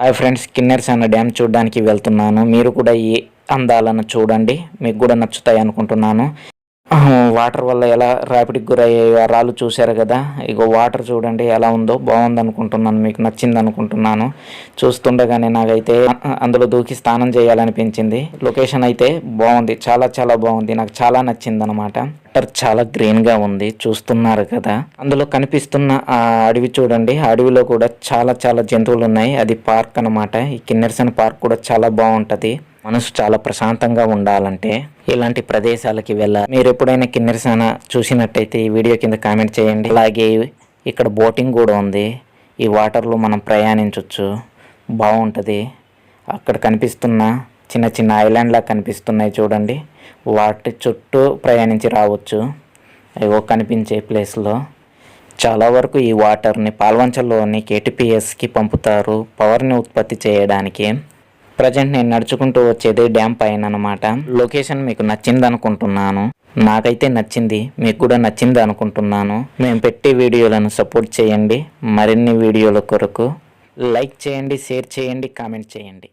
Hi friends కిన్నెర్స్ అన్న dam చూడడానికి వెళ్తున్నాను. మీరు కూడా ఈ అందాలను చూడండి. మీకు కూడా నచ్చుతాయి అనుకుంటున్నాను. వాటర్ వల్ల ఎలా రాపిడికి గురయ్యే రాళ్ళు చూశారు కదా. ఇగో వాటర్ చూడండి ఎలా ఉందో బాగుంది అనుకుంటున్నాను మీకు నచ్చింది అనుకుంటున్నాను చూస్తుండగానే నాకైతే అందులో దూకి స్నానం చేయాలనిపించింది. లొకేషన్ అయితే బాగుంది. చాలా చాలా బాగుంది. నాకు చాలా నచ్చింది అనమాట వాటర్ చాలా గ్రీన్గా ఉంది. చూస్తున్నారు కదా. అందులో కనిపిస్తున్న ఆ అడవి చూడండి. ఆ అడవిలో కూడా చాలా చాలా జంతువులు ఉన్నాయి. అది పార్క్ అన్నమాట. ఈ కిన్నెరసన్ పార్క్ కూడా చాలా బాగుంటది. మనసు చాలా ప్రశాంతంగా ఉండాలంటే ఇలాంటి ప్రదేశాలకి వెళ్ళాలి. మీరు ఎప్పుడైనా కిన్నెరసాన చూసినట్టయితే ఈ వీడియో కింద కామెంట్ చేయండి. అలాగే ఇక్కడ బోటింగ్ కూడా ఉంది. ఈ వాటర్లో మనం ప్రయాణించవచ్చు బాగుంటుంది. అక్కడ కనిపిస్తున్న చిన్న చిన్న ఐలాండ్లా కనిపిస్తున్నాయి చూడండి. వాటి చుట్టూ ప్రయాణించి రావచ్చు. ఏవో కనిపించే ప్లేస్లో. చాలా వరకు ఈ వాటర్ని పాల్వంచల్లోని కేటీపీఎస్కి పంపుతారు పవర్ని ఉత్పత్తి చేయడానికి. ప్రజెంట్ నేను నడుచుకుంటూ వచ్చేది డ్యామ్ పైన అనమాట లొకేషన్ మీకు నచ్చింది అనుకుంటున్నాను నాకైతే నచ్చింది. మీకు కూడా నచ్చింది అనుకుంటున్నాను. మేము పెట్టే వీడియోలను సపోర్ట్ చేయండి. మరిన్ని వీడియోల కొరకు లైక్ చేయండి షేర్ చేయండి కామెంట్ చేయండి.